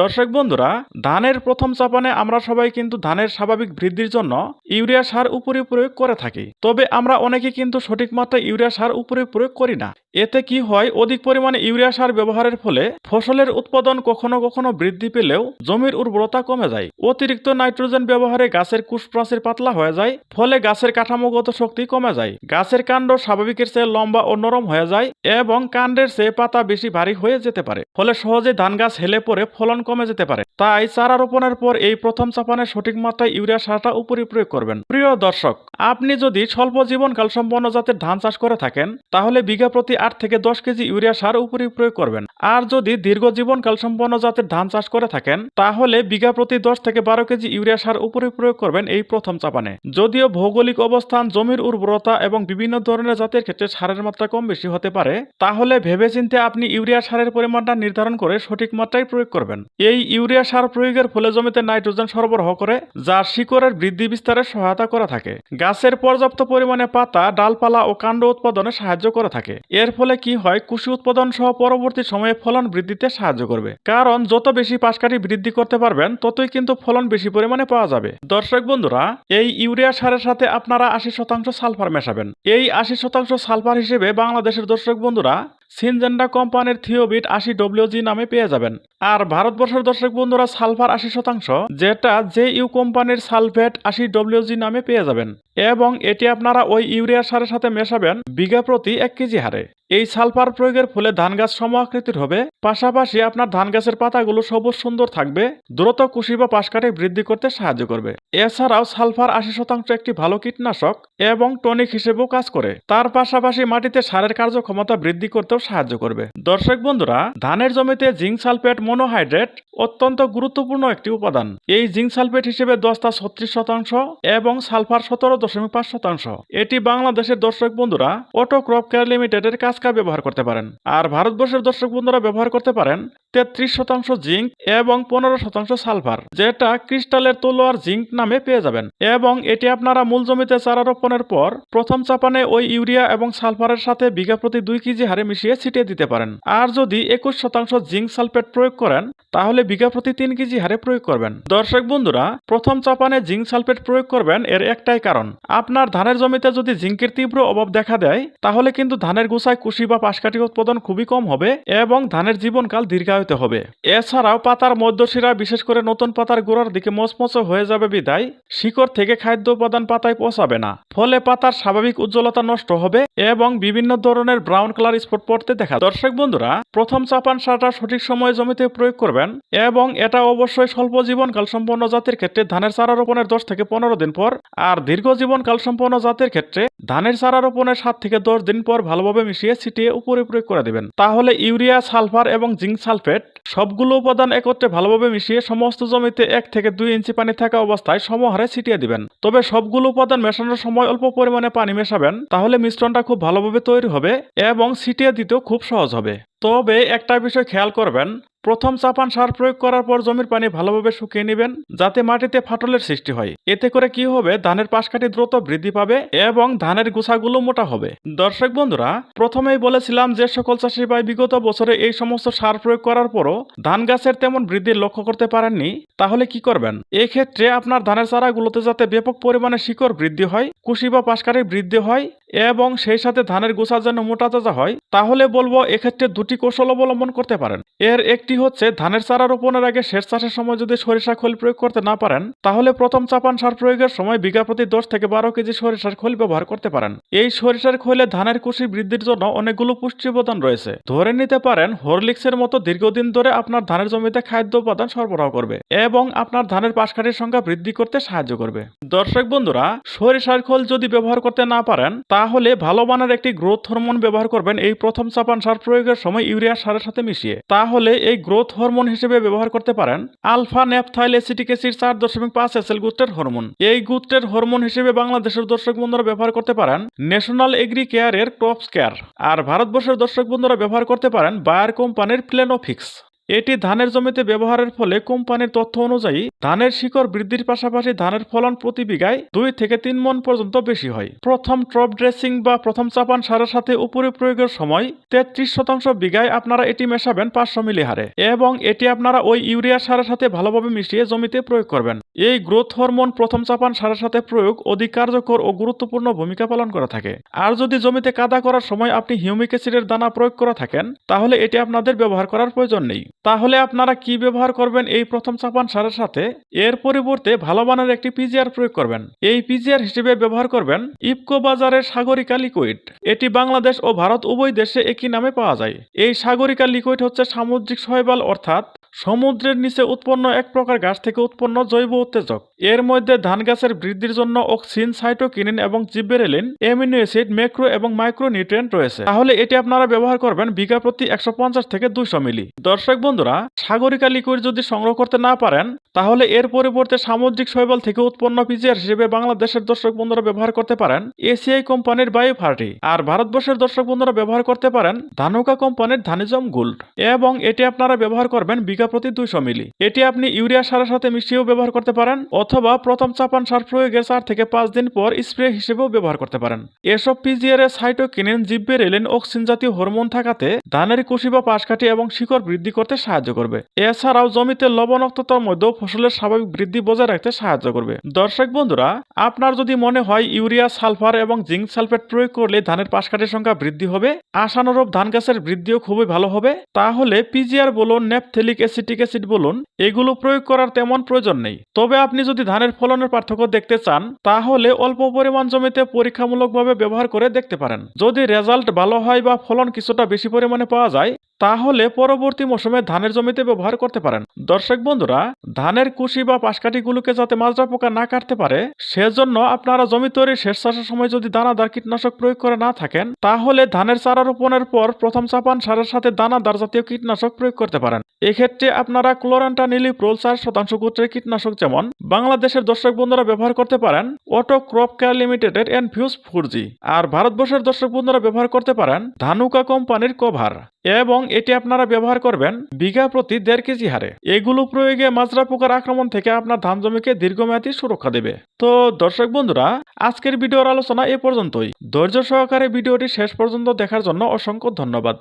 দর্শক বন্ধুরা, ধানের প্রথম চাপানে আমরা সবাই কিন্তু ধানের স্বাভাবিক বৃদ্ধির জন্য ইউরিয়া সার উপরে প্রয়োগ করে থাকি। তবে আমরা অনেকে কিন্তু সঠিক মাত্রায় ইউরিয়া সার উপরে প্রয়োগ করি না। এতে কি হয়, অধিক পরিমাণে ইউরিয়া সার ব্যবহারের ফলে ফসলের উৎপাদন কখনো কখনো বৃদ্ধি পেলেও জমির উর্বরতা কমে যায়। অতিরিক্ত নাইট্রোজেন ব্যবহারে গাছের কুশপ্রাচীর পাতলা হয়ে যায়, ফলে গাছের কাঠামোগত শক্তি কমে যায়। গাছের কাণ্ড স্বাভাবিকের চেয়ে লম্বা ও নরম হয়ে যায় এবং কাণ্ডের চেয়ে পাতা বেশি ভারী হয়ে যেতে পারে। ফলে সহজে ধান গাছ হেলে পড়ে ফলন কমে যেতে পারে। তাই চারা রোপণের পর এই প্রথম চাপানে সঠিক মাত্রায় ইউরিয়া সারটা উপরে প্রয়োগ করবেন। প্রিয় দর্শক, আপনি যদি স্বল্প জীবনকাল সম্পন্ন জাতের ধান চাষ করে থাকেন, তাহলে বিঘা প্রতি আট থেকে দশ কেজি ইউরিয়া সার উপরে প্রয়োগ করবেন। আর যদি দীর্ঘ জীবনকাল সম্পন্ন জাতের ধান চাষ করে থাকেন, তাহলে বিঘা প্রতি দশ থেকে বারো কেজি ইউরিয়া সার উপরে প্রয়োগ করবেন এই প্রথম চাপানে। যদিও ভৌগোলিক অবস্থান, জমির উর্বরতা এবং বিভিন্ন ধরনের জাতের ক্ষেত্রে সারের মাত্রা কম বেশি হতে পারে, তাহলে ভেবেচিন্তে আপনি ইউরিয়া সারের পরিমাণটা নির্ধারণ করে সঠিক মাত্রায় প্রয়োগ করবেন। এই ইউরিয়া সার প্রয়োগের ফলে জমিতে নাইট্রোজেন সরবরাহ করে, যা শিকড়ের বৃদ্ধি বিস্তারে সহায়তা করে থাকে। গাছের পর্যাপ্ত পরিমাণে পাতা, ডালপালা ও কাণ্ড উৎপাদনে সাহায্য করে থাকে। এর ফলে কি হয়, কৃষি উৎপাদন সহ পরবর্তী সময়ে ফলন বৃদ্ধিতে সাহায্য করবে। কারণ, যত বেশি পাশকাঠি বৃদ্ধি করতে পারবেন, ততই কিন্তু ফলন বেশি পরিমাণে পাওয়া যাবে। দর্শক বন্ধুরা, এই ইউরিয়া সারের সাথে আপনারা আশি শতাংশ সালফার মেশাবেন। এই আশি শতাংশ সালফার হিসেবে বাংলাদেশের দর্শক বন্ধুরা, সিনজেন্ডা কোম্পানির থিওবিট আশি ডব্লিউজি নামে পেয়ে যাবেন। আর ভারতবর্ষের দর্শক বন্ধুরা, সালফার আশি শতাংশ, যেটা জে ইউ কোম্পানির সালফেট আশি ডব্লিউজি নামে পেয়ে যাবেন। এবং এটি আপনারা ওই ইউরিয়া সারের সাথে মেশাবেন বিঘা প্রতি এক কেজি হারে। এই সালফার প্রয়োগের ফলে ধান গাছ সম আকৃতির হবে। পাশাপাশি আপনার ধান গাছের পাতাগুলো সবুজ সুন্দর থাকবে, দ্রুত কুশি বা পাশকাঠি বৃদ্ধি করতে সাহায্য করবে। এছাড়াও সালফার আশি শতাংশ একটি ভালো কীটনাশক এবং টনিক হিসেবেও কাজ করে। তার পাশাপাশি মাটিতে সারের কার্যক্ষমতা বৃদ্ধি করতেও সাহায্য করবে। দর্শক বন্ধুরা, ধানের জমিতে জিঙ্ক সালফেট মনোহাইড্রেট অত্যন্ত গুরুত্বপূর্ণ একটি উপাদান। এই জিঙ্ক সালফেট হিসেবে দশটা ছত্রিশ শতাংশ এবং সালফার সতেরো দশমিক পাঁচ শতাংশ। এটি বাংলাদেশের দর্শক বন্ধুরা অটো ক্রপ কেয়ার লিমিটেডের কাজকা ব্যবহার করতে পারেন। আর ভারতবর্ষের দর্শক বন্ধুরা ব্যবহার করতে পারেন তেত্রিশ শতাংশ জিঙ্ক এবং পনেরো শতাংশ সালফার, যেটা ক্রিস্টালের তলোয়ার জিঙ্ক নামে পেয়ে যাবেন। এবং এটি আপনারা মূল জমিতে চারা রোপণের পর প্রথম চাপানে ওই ইউরিয়া এবং সালফারের সাথে বিঘা প্রতি দুই কেজি হারে মিশিয়ে ছিটিয়ে দিতে পারেন। আর যদি একুশ শতাংশ জিঙ্ক সালফেট প্রয়োগ করেন, তাহলে বিঘা প্রতি তিন কেজি হারে প্রয়োগ করবেন। দর্শক বন্ধুরা, প্রথম চাপানে জিঙ্ক সালফেট প্রয়োগ করবেন এর একটাই কারণ। আপনার ধানের জমিতে যদি জিঙ্কের তীব্র অভাব দেখা দেয়, তাহলে কিন্তু ধানের গোসায় কুশি বা পাশকাঠি উৎপাদন খুবই কম হবে এবং ধানের জীবনকাল দীর্ঘায়িত হবে। এছাড়াও পাতার মধ্যশিরা, বিশেষ করে নতুন পাতার গোড়ার দিকে মচমচে হয়ে যাবে বিদায়। শিকড় থেকে খাদ্য উপাদান পাতায় পৌঁছাবে না। ফলে পাতার স্বাভাবিক উজ্জ্বলতা নষ্ট হবে এবং বিভিন্ন ধরনের ব্রাউন কালার স্পট পড়তে দেখা দর্শক বন্ধুরা, প্রথম চাপান সারটা সঠিক সময়ে জমিতে প্রয়োগ করবেন এবং এটা অবশ্যই স্বল্প জীবনকাল সম্পন্ন জাতির ক্ষেত্রে ধানের চারা রোপণের দশ থেকে পনেরো দিন পর আর দীর্ঘ জীবনকাল সম্পন্ন জাতির ক্ষেত্রে ধানের চারা রোপণের সাত থেকে দশ দিন পর ভালোভাবে মিশিয়ে ছিটিয়ে উপরে প্রয়োগ করে দেবেন। তাহলে ইউরিয়া, সালফার এবং জিঙ্ক সালফেট সবগুলো উপাদান একত্রে ভালোভাবে মিশিয়ে সমস্ত জমিতে এক থেকে দুই ইঞ্চি পানি থাকা অবস্থায় সমহারে ছিটিয়ে দিবেন। তবে সবগুলো উপাদান মেশানোর সময় অল্প পরিমাণে পানি মেশাবেন, তাহলে মিশ্রণটা খুব ভালোভাবে তৈরি হবে এবং ছিটিয়ে দিতেও খুব সহজ হবে। তবে একটা বিষয় খেয়াল করবেন, প্রথম চাপান সার প্রয়োগ করার পর জমির পানি ভালোভাবে শুকিয়ে নেবেন, যাতে মাটিতে ফাটলের সৃষ্টি হয়। এতে করে কি হবে, ধানের পাশকাঠি দ্রুত বৃদ্ধি পাবে এবং ধানের গোছাগুলো মোটা হবে। দর্শক বন্ধুরা, প্রথমেই বলেছিলাম যে সকল চাষি ভাই বিগত বছরে এই সমস্ত সার প্রয়োগ করার পরও ধান গাছের তেমন বৃদ্ধির লক্ষ্য করতে পারেননি, তাহলে কি করবেন? এক্ষেত্রে আপনার ধানের চারাগুলোতে যাতে ব্যাপক পরিমাণে শিকড় বৃদ্ধি হয়, কুশি বা পাশকাঠি বৃদ্ধি হয়, এবং সেই সাথে ধানের গোছা যেন মোটা তাজা হয়, তাহলে বলব এক্ষেত্রে দুটি কৌশল অবলম্বন করতে পারেন। এর একটি হচ্ছে, ধানের চারা রোপণের আগে শেষ চাষের সময় যদি সরিষা খোল প্রয়োগ করতে না পারেন, তাহলে প্রথম চাপান সার প্রয়োগের সময় বিঘা প্রতি দশ থেকে বারো কেজি সরিষার খোল ব্যবহার করতে পারেন। এই সরিষার খোলে ধানের কুশি বৃদ্ধির জন্য অনেকগুলো পুষ্টি উপাদান রয়েছে। ধরে নিতে পারেন, হরলিক্সের মতো দীর্ঘদিন ধরে আপনার ধানের জমিতে খাদ্য উপাদান সরবরাহ করবে এবং আপনার ধানের পাশকাঠির সংখ্যা বৃদ্ধি করতে সাহায্য করবে। দর্শক বন্ধুরা, সরিষার খোল যদি ব্যবহার করতে না পারেন, তাহলে ভালো মানের একটি গ্রোথ হরমোন ব্যবহার করবেন এই প্রথম চাপান সার প্রয়োগের সময় ইউরিয়া সারের সাথে মিশিয়ে। তাহলে এই গ্রোথ হরমোন হিসেবে ব্যবহার করতে পারেন আলফা ন্যাপথাইল এসিটিক অ্যাসিড চার দশমিক পাঁচ এসএল গুত্রের হরমোন। এই গুত্রের হরমোন হিসেবে বাংলাদেশের দর্শক বন্ধুরা ব্যবহার করতে পারেন ন্যাশনাল এগ্রি কেয়ারের ক্রপস কেয়ার। আর ভারতবর্ষের দর্শক বন্ধুরা ব্যবহার করতে পারেন বায়ার কোম্পানির প্লেনোফিক্স। এটি ধানের জমিতে ব্যবহারের ফলে কোম্পানির তথ্য অনুযায়ী ধানের শিকড় বৃদ্ধির পাশাপাশি ধানের ফলন প্রতি বিঘায় দুই থেকে তিন মন পর্যন্ত বেশি হয়। প্রথম ট্রপ ড্রেসিং বা প্রথম চাপান সারের সাথে উপরে প্রয়োগের সময় তেত্রিশ শতাংশ বিঘায় আপনারা এটি মেশাবেন পাঁচশো মিলি হারে এবং এটি আপনারা ওই ইউরিয়া সারের সাথে ভালোভাবে মিশিয়ে জমিতে প্রয়োগ করবেন। এই গ্রোথ হরমোন প্রথম চাপান সারের সাথে প্রয়োগ অধিক কার্যকর ও গুরুত্বপূর্ণ ভূমিকা পালন করে থাকে। আর যদি জমিতে কাদা করার সময় আপনি হিউমিক অ্যাসিডের দানা প্রয়োগ করে থাকেন, তাহলে এটি আপনাদের ব্যবহার করার প্রয়োজন নেই। তাহলে আপনারা কি ব্যবহার করবেন এই প্রথম চাপান সারের সাথে? এর পরিবর্তে ভালো মানের একটি পিজিআর প্রয়োগ করবেন। এই পিজিআর হিসেবে ব্যবহার করবেন ইফকো বাজারের সাগরিকা লিকুইড। এটি বাংলাদেশ ও ভারত উভয় দেশে একই নামে পাওয়া যায়। এই সাগরিকা লিকুইড হচ্ছে সামুদ্রিক শৈবাল, অর্থাৎ সমুদ্রের নিচে উৎপন্ন এক প্রকার গাছ থেকে উৎপন্ন জৈব উত্তেজক। এর মধ্যে ধান গাছের বৃদ্ধির জন্য অক্সিন, সাইটোকিনিন এবং জিব্বেরেলিন এমিনো অ্যাসিড, ম্যাক্রো এবং মাইক্রো নিউট্রিয়েন্ট রয়েছে। তাহলে এটি আপনারা ব্যবহার করবেন বিঘা প্রতি একশো পঞ্চাশ থেকে দুইশো মিলি। দর্শক বন্ধুরা, সাগরিকা লিকুইড যদি সংগ্রহ করতে না পারেন, তাহলে এর পরিবর্তে সামুদ্রিক শৈবাল থেকে উৎপন্ন পিজিআর হিসেবে বাংলাদেশের দর্শক বন্ধুরা ব্যবহার করতে পারেন এসিআই কোম্পানির বায়ু ফার্টি আর ভারতবর্ষের দর্শক বন্ধুরা ব্যবহার করতে পারেন ধানুকা কোম্পানির ধানিজম গোল্ড। এবং এটি আপনারা ব্যবহার করবেন বিঘা প্রতি দুইশো মিলি এটি আপনি ইউরিয়া সারের সাথে মিশিয়েও ব্যবহার করতে পারেন, অথবা প্রথম চাপান সার প্রয়োগের চার থেকে পাঁচ দিন পর স্প্রে হিসেবেও ব্যবহার করতে পারেন। এসব পিজিআর এ সাইটোকিনিন, জিব্বেরেলিন অক্সিন জাতীয় হরমোন থাকাতে ধানের কুশি বা পাশকাঠি এবং শিকড় বৃদ্ধি করতে সাহায্য করবে। এছাড়াও জমিতে লবণাক্ততার মধ্যেও ফসলের স্বাভাবিক বৃদ্ধি বজায় রাখতে সাহায্য করবে। দর্শক বন্ধুরা, আপনার যদি মনে হয় ইউরিয়া, সালফার এবং জিঙ্ক সালফেট প্রয়োগ করলে ধানের পাশকাঠির সংখ্যা বৃদ্ধি হবে, আশানুরূপ ধান গাছের বৃদ্ধিও খুবই ভালো হবে, তাহলে পিজিআর বলুন নেপথেলিক অ্যাসিটিক অ্যাসিড বলুন, এগুলো প্রয়োগ করার তেমন প্রয়োজন নেই। তবে আপনি যদি ধানের ফলনের পার্থক্য দেখতে চান, তাহলে অল্প পরিমাণ জমিতে পরীক্ষামূলকভাবে ব্যবহার করে দেখতে পারেন। যদি রেজাল্ট ভালো হয় বা ফলন কিছুটা বেশি পরিমাণে পাওয়া যায় তাহলে পরবর্তী মৌসুমে ধানের জমিতে ব্যবহার করতে পারেন। দর্শক বন্ধুরা, ধানের কুশি বা পাশকাঠিগুলোকে যাতে মাজরা পোকা না কাটতে পারে, সেজন্য আপনারা জমি তৈরির শেষ চাষের সময় যদি দানাদার কীটনাশক প্রয়োগ করে না থাকেন, তাহলে ধানের চারা রোপণের পর প্রথম চাপান সারের সাথে দানাদার জাতীয় কীটনাশক প্রয়োগ করতে পারেন। এক্ষেত্রে আপনারা ক্লোরান্টা নিলিপ্রোল চার শতাংশ গোত্রের কীটনাশক যেমন বাংলাদেশের দর্শক বন্ধুরা ব্যবহার করতে পারেন অটো ক্রপ কেয়ার লিমিটেডের এনফিউজ ফোরজি। আর ভারতবর্ষের দর্শক বন্ধুরা ব্যবহার করতে পারেন ধানুকা কোম্পানির কভার। এবং এটি আপনারা ব্যবহার করবেন বিঘা প্রতি দেড় কেজি হারে। এগুলো প্রয়োগে মাজরা পোকার আক্রমণ থেকে আপনার ধান জমিকে দীর্ঘমেয়াদী সুরক্ষা দেবে। তো দর্শক বন্ধুরা, আজকের ভিডিওর আলোচনা এ পর্যন্তই। ধৈর্য সহকারে ভিডিওটি শেষ পর্যন্ত দেখার জন্য অসংখ্য ধন্যবাদ।